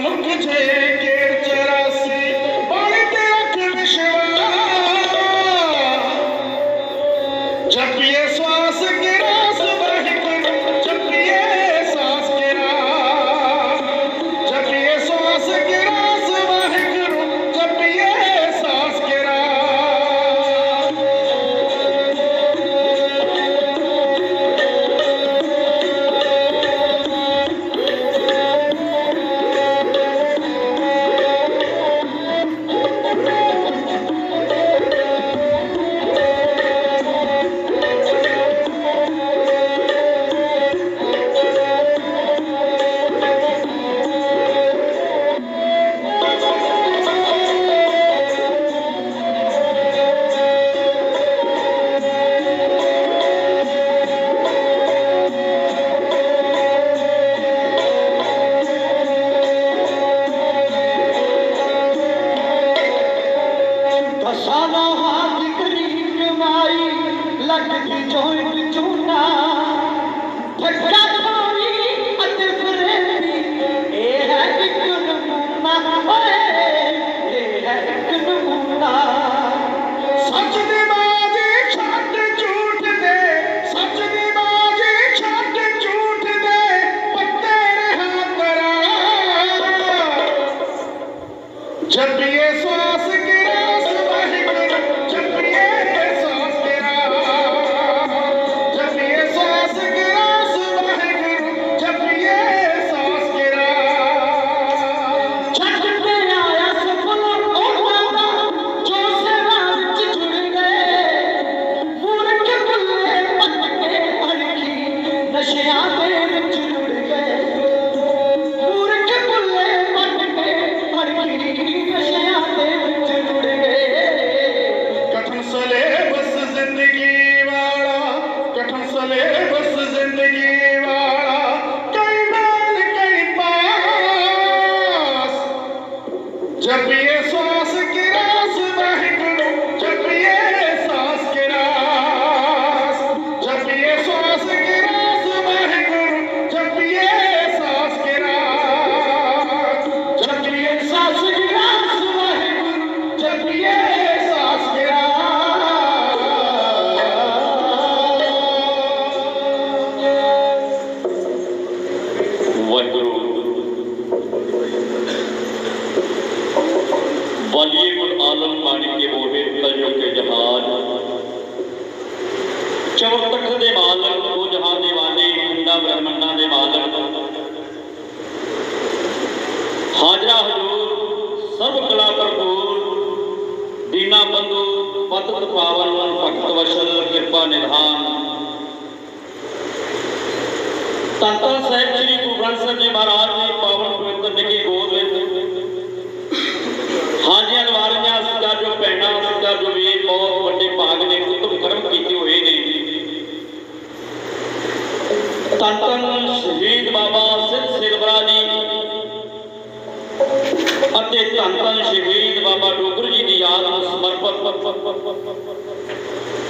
मुझे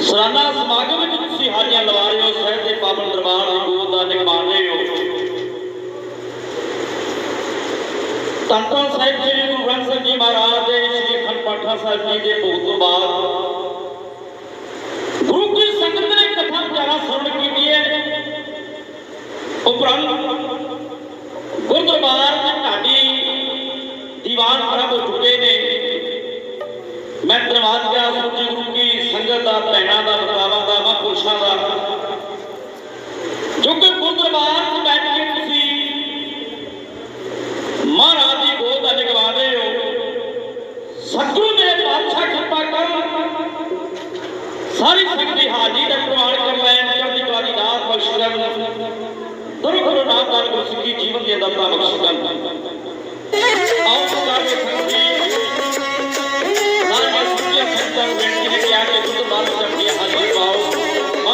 ਸਰਾਨਾ ਸਮਾਗਮ ਵਿੱਚ ਤੁਸੀਂ ਹਾਜ਼ਰੀਆਂ ਲਵਾ ਰਹੇ ਹੋ, ਸਹਿਬ ਦੇ ਪਾਵਨ ਦਰਬਾਰ ਆਗੂ ਦਾ ਨਿਰਮਾਣ ਰਹੇ ਹੋ ਤੰਤਾਂ ਸਾਹਿਬ ਜੀ, ਗੁਰੂ ਸਾਹਿਬ ਜੀ ਮਹਾਰਾਜ ਦੇ, ਸ੍ਰੀ ਅਖੰਡ ਪਾਠਾ ਸਾਹਿਬ ਜੀ ਦੇ ਭੋਗ ਤੋਂ ਬਾਅਦ ਗੁਰੂ ਕੀ ਸੰਗਤ ਨੇ ਕਥਾ ਵਿਚਾਰਾ ਸੁਣ ਕੀਤੀ ਹੈ। ਉਪਰੰਤ ਗੁਰਦੁਆਰ ਦੇ ਢਾਡੀ ਦੀਵਾਨ ਖਰਾਬ ਹੋ ਚੁੱਕੇ ਨੇ। ਮੈਂ ਧੰਨਵਾਦ ਕਰਾਂ ਸੱਚੇ ਗੁਰੂ ਕੀ ਸੰਗਤ ਦਾ, ਭੈਣਾਂ ਦਾ ਬਤਾਵਾ ਦਾ ਮਹਾਂਪੁਰਸ਼ਾਂ ਦਾ। ਜੋ ਕਿ ਗੁਰਦਰਬਾਰ 'ਚ ਬੈਠ ਕੇ ਤੁਸੀਂ ਮਹਾਰਾਜ ਦੀ ਗੋਦ ਅੱਜ ਗਵਾ ਰਹੇ ਹੋ। ਸਤਿਗੁਰੂ ਦੇ ਪਾਤਸ਼ਾਹ ਕਿਰਪਾ ਕਰ ਸਾਰੀ ਸੰਗਤ ਦੀ ਹਾਜ਼ਰੀ ਦਾ ਪ੍ਰਵਾਨ ਕਰ ਲੈ, ਚੜ੍ਹਦੀ ਕਲਾ ਦੀ ਦਾਤ ਬਖਸ਼ ਕਰਨ। ਗੁਰੂ ਗੁਰੂ ਨਾਨਕ ਗੁਰਸਿੱਖੀ ਜੀਵਨ ਦੇ ਦਾਤਾ ਬਖਸ਼ ਕਰਨ। ਆਓ ਸਰਦਾਰ ਸੰਗਤ ਜੀ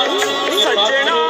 你你在这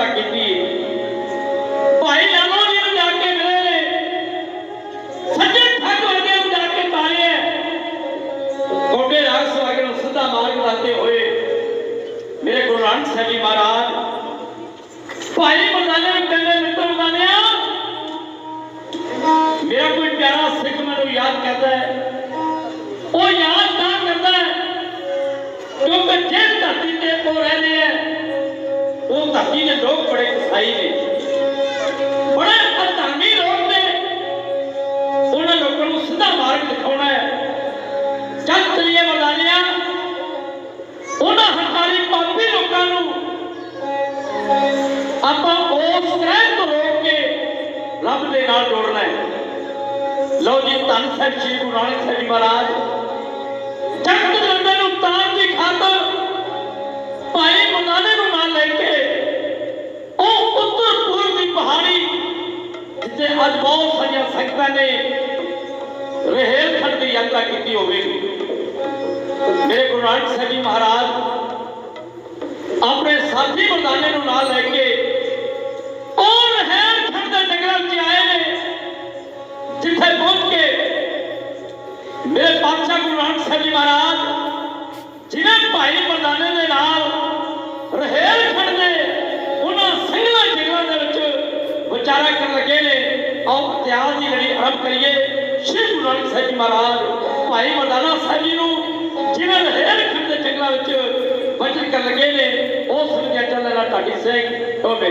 ਪਦਾਸੀ ਦੀ ਅਰਥਾ ਕੀਤੀ। ਭਾਈ ਲਾਲੋ ਜੀ ਨੂੰ ਜਾ ਕੇ ਮਿਲੇ ਉਹ ਧਰਤੀ ਦੇ ਲੋਕ ਬੜੇ ਕਸਾਈ ਨੇ। ਬੜੇ ਅਧਰਮੀ ਲੋਕ ਨੇ। ਉਹਨਾਂ ਲੋਕਾਂ ਨੂੰ ਸਿੱਧਾ ਮਾਰਗ ਦਿਖਾਉਣਾ ਹੈ। ਚੱਲ ਚਲੀਏ ਮਰਦਾਨਿਆ ਉਹਨਾਂ ਹੰਕਾਰੀ ਪਾਪੀ ਲੋਕਾਂ ਨੂੰ ਆਪਾਂ ਉਸ ਗ੍ਰਹਿ ਤੋਂ ਰੋਕ ਕੇ ਰੱਬ ਦੇ ਨਾਲ ਜੋੜਨਾ ਹੈ। ਲਓ ਜੀ, ਧੰਨ ਸਾਹਿਬ ਸ੍ਰੀ ਗੁਰੂ ਨਾਨਕ ਸਾਹਿਬ ਜੀ ਮਹਾਰਾਜ। ਜਗਤ ਜਿੱਥੇ ਅੱਜ ਬਹੁਤ ਸਾਰੀਆਂ ਸੰਗਤਾਂ ਨੇ ਰਹਿਲ ਖੰਡ ਦੀ ਯਾਤਰਾ ਕੀਤੀ ਹੋਵੇਗੀ ਮੇਰੇ ਗੁਰੂ ਨਾਨਕ ਸਾਹਿਬ ਜੀ ਮਹਾਰਾਜ ਆਪਣੇ ਸਾਥੀ ਮਰਦਾਨੇ ਨੂੰ ਨਾਲ ਲੈ ਕੇ ਉਹ ਰਹਿਲ ਖੰਡ ਦੇ ਜੰਗਲਾਂ ਵਿੱਚ ਆਏ ਨੇ, ਜਿੱਥੇ ਪਹੁੰਚ ਕੇ ਮੇਰੇ ਪਾਤਸ਼ਾਹ ਗੁਰੂ ਨਾਨਕ ਸਾਹਿਬ ਜੀ ਮਹਾਰਾਜ ਜਿਵੇਂ ਭਾਈ ਮਰਦਾਨੇ ਦੇ ਨਾਲ ਰਹਿਲ ਖੰਡ ਦੇ ਉਹਨਾਂ ਸੰਗਲਾਂ ਜੰਗਲਾਂ ਦੇ ਵਿੱਚ ਵਿਚਾਰਾ ਕਰਨ ਲੱਗੇ ਨੇ। ਆਓ ਇਤਿਹਾਸ ਦੀ ਲੜੀ ਆਰੰਭ ਕਰੀਏ, ਸ਼੍ਰੀ ਗੁਰੂ ਨਾਨਕ ਸਾਹਿਬ ਜੀ ਮਹਾਰਾਜ, ਭਾਈ ਮਰਦਾਨਾ ਸਾਹਿਬ ਜੀ ਨੂੰ ਜਿਵੇਂ ਰਹਿਲ ਖੰਡ ਦੇ ਜੰਗਲਾਂ ਵਿੱਚ ਵਚਨ ਕਰਨ ਲੱਗੇ ਨੇ, ਉਹ ਸੁਣਿਆ ਚੱਲਣਾ ਢਾਡੀ ਸਿੰਘ ਟੋਬੇ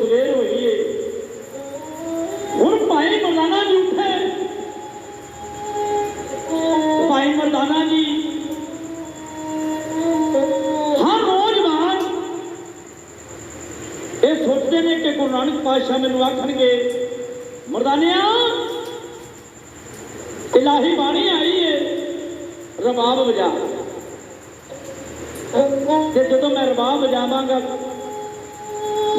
ਸਵੇਰ ਹੋਈ ਏ ਹੁਣ ਭਾਈ ਮਰਦਾਨਾ ਜੀ ਉੱਠੇ। ਭਾਈ ਮਰਦਾਨਾ ਜੀ, ਹਰ ਰੋਜ਼ ਬਾਹਰ ਇਹ ਸੋਚਦੇ ਨੇ ਕਿ ਗੁਰੂ ਨਾਨਕ ਪਾਤਸ਼ਾਹ ਮੈਨੂੰ ਆਖਣਗੇ, ਮਰਦਾਨਿਆ, ਇਲਾਹੀ ਬਾਣੀ ਆਈ ਏ, ਰਬਾਬ ਵਜਾ। ਤੇ ਜਦੋਂ ਮੈਂ ਰਬਾਬ ਵਜਾਵਾਂਗਾ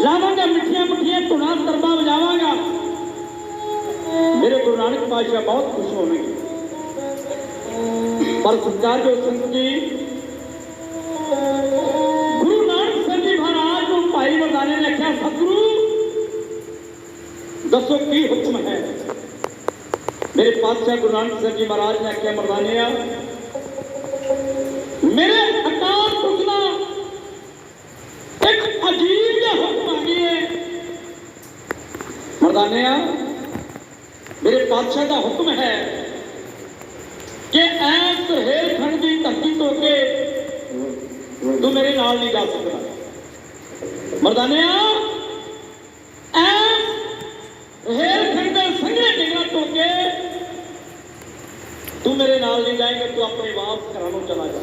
ਲਾਵਾਂਗਾ ਮਿੱਠੀਆਂ ਮਿੱਠੀਆਂ ਧੁਨਾਂ ਤਰਬਾ ਵਜਾਵਾਂਗਾ। ਮੇਰੇ ਗੁਰੂ ਨਾਨਕ ਪਾਤਸ਼ਾਹ ਬਹੁਤ ਖੁਸ਼ ਹੋਣਗੇ। ਪਰ ਸਰਕਾਰ ਜੋ ਸੰਤ ਜੀ ਗੁਰੂ ਨਾਨਕ ਸਾਹਿਬ ਜੀ ਮਹਾਰਾਜ ਨੂੰ ਭਾਈ ਮਰਦਾਨੇ ਨੇ ਆਖਿਆ ਸਤਿਗੁਰੂ, ਦੱਸੋ ਕੀ ਹੁਕਮ ਹੈ? ਮੇਰੇ ਪਾਤਸ਼ਾਹ ਗੁਰੂ ਨਾਨਕ ਸਾਹਿਬ ਜੀ ਮਹਾਰਾਜ ਨੇ ਆਖਿਆ, ਮਰਦਾਨਿਆ, ਮੇਰੇ ਮਰਦਾਨਿਆ ਮੇਰੇ ਪਾਤਸ਼ਾਹ ਦਾ ਹੁਕਮ ਹੈ ਕਿ ਐ ਸਰਹੇਲ ਖੰਡ ਦੀ ਧਰਤੀ ਤੋਂ ਕੇ ਤੂੰ ਮੇਰੇ ਨਾਲ ਨਹੀਂ ਜਾ ਸਕਦਾ ਮਰਦਾਨਿਆ ਐ ਰੇਲ ਖੰਡ ਦੇ ਸੰਘਣੇ ਡਿੰਗਰਾ ਤੋਂ ਕੇ ਤੂੰ ਮੇਰੇ ਨਾਲ ਨਹੀਂ ਜਾਏਂਗਾ ਤੂੰ ਆਪਣੇ ਵਾਪਸ ਘਰਾਂ ਨੂੰ ਚਲਾ ਜਾ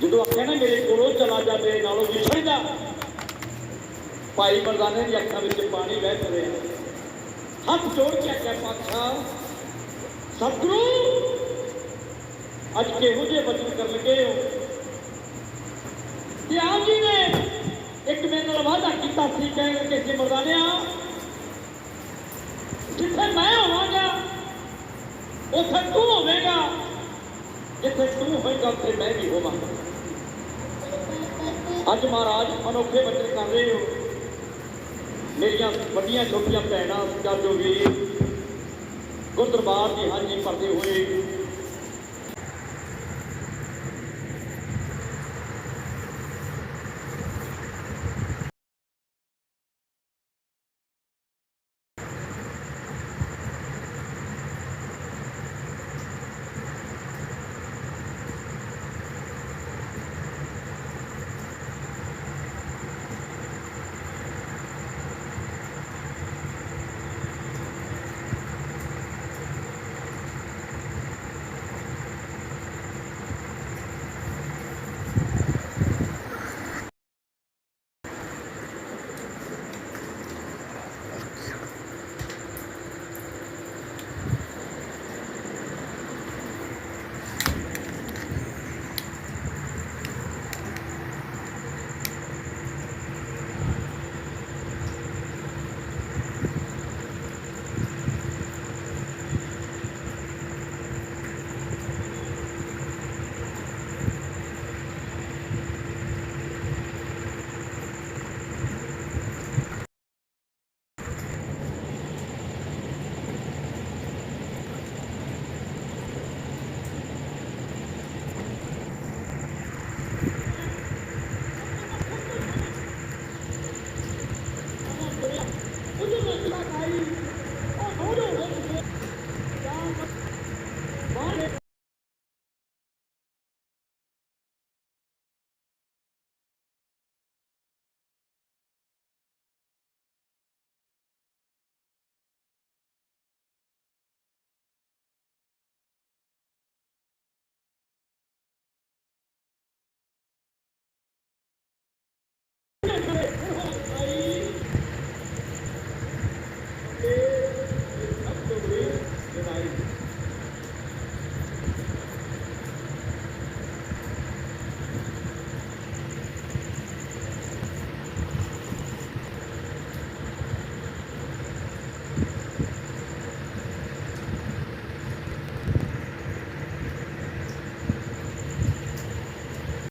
ਜਦੋਂ ਆਖਿਆ ਨਾ ਮੇਰੇ ਕੋਲੋਂ ਚਲਾ ਜਾ ਮੇਰੇ ਨਾਲੋਂ ਵਿਛੜ ਜਾ ਭਾਈ ਮਰਦਾਨੇ ਦੀ ਅੱਖਾਂ ਵਿੱਚ ਪਾਣੀ ਵਹਿ ਰਿਹਾ ਹੱਥ ਜੋੜ ਕੇ ਆਖਿਆ, ਪਾਤਸ਼ਾਹ, ਸਤਿਗੁਰੂ, ਅੱਜ ਕਿਹੋ ਜਿਹੇ ਬਚਨ ਕਰਨ ਲੱਗੇ ਹੋ? ਤੇ ਆਪ ਜੀ ਨੇ ਇੱਕ ਮੇਰੇ ਨਾਲ ਵਾਅਦਾ ਕੀਤਾ ਸੀ ਕਹਿੰਦੇ ਕਿ ਸੀ ਮਰਦਾਨਿਆ ਜਿੱਥੇ ਮੈਂ ਹੋਵਾਂਗਾ, ਉੱਥੇ ਤੂੰ ਹੋਵੇਂਗਾ, ਜਿੱਥੇ ਤੂੰ ਹੋਏਗਾ, ਉੱਥੇ ਮੈਂ ਵੀ ਹੋਵਾਂਗਾ। ਅੱਜ ਮਹਾਰਾਜ ਅਨੋਖੇ ਬਚਨ ਕਰ ਰਹੇ ਹੋ। ਮੇਰੀਆਂ ਵੱਡੀਆਂ ਛੋਟੀਆਂ ਭੈਣਾਂ ਸਤਿਕਾਰ ਜੋ ਵੀਰ ਗੁਰਦਰਬਾਰ ਦੀ ਹਾਜ਼ਰੀ ਭਰਦੇ ਹੋਏ